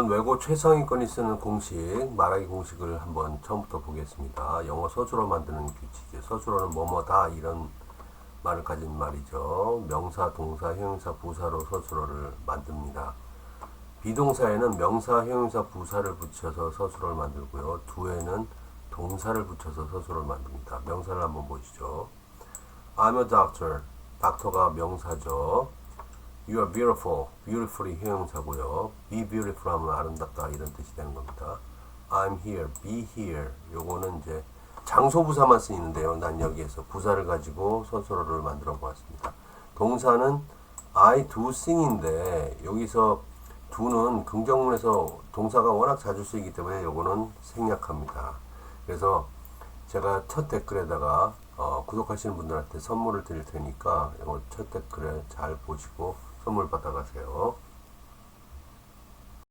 오늘은 외고 최상위권이 쓰는 공식, 말하기 공식을 한번 처음부터 보겠습니다. 영어 서술어 만드는 규칙이에요. 서술어는 뭐뭐다 이런 말을 가진 말이죠. 명사, 동사, 형용사, 부사로 서술어를 만듭니다. 비동사에는 명사, 형용사, 부사를 붙여서 서술어를 만들고요. 두에는 동사를 붙여서 서술어를 만듭니다. 명사를 한번 보시죠. I'm a doctor. 닥터가 명사죠. You are beautiful. beautiful이 형용사고요. be beautiful 하면 아름답다 이런 뜻이 되는 겁니다. I'm here. be here. 요거는 이제 장소 부사만 쓰이는데요. 난 여기에서 부사를 가지고 서술어를 만들어 보았습니다. 동사는 I do sing인데 여기서 do는 긍정문에서 동사가 워낙 자주 쓰이기 때문에 요거는 생략합니다. 그래서 제가 첫 댓글에다가 어, 구독하시는 분들한테 선물을 드릴 테니까 이거 첫 댓글에 잘 보시고 선물 받아가세요.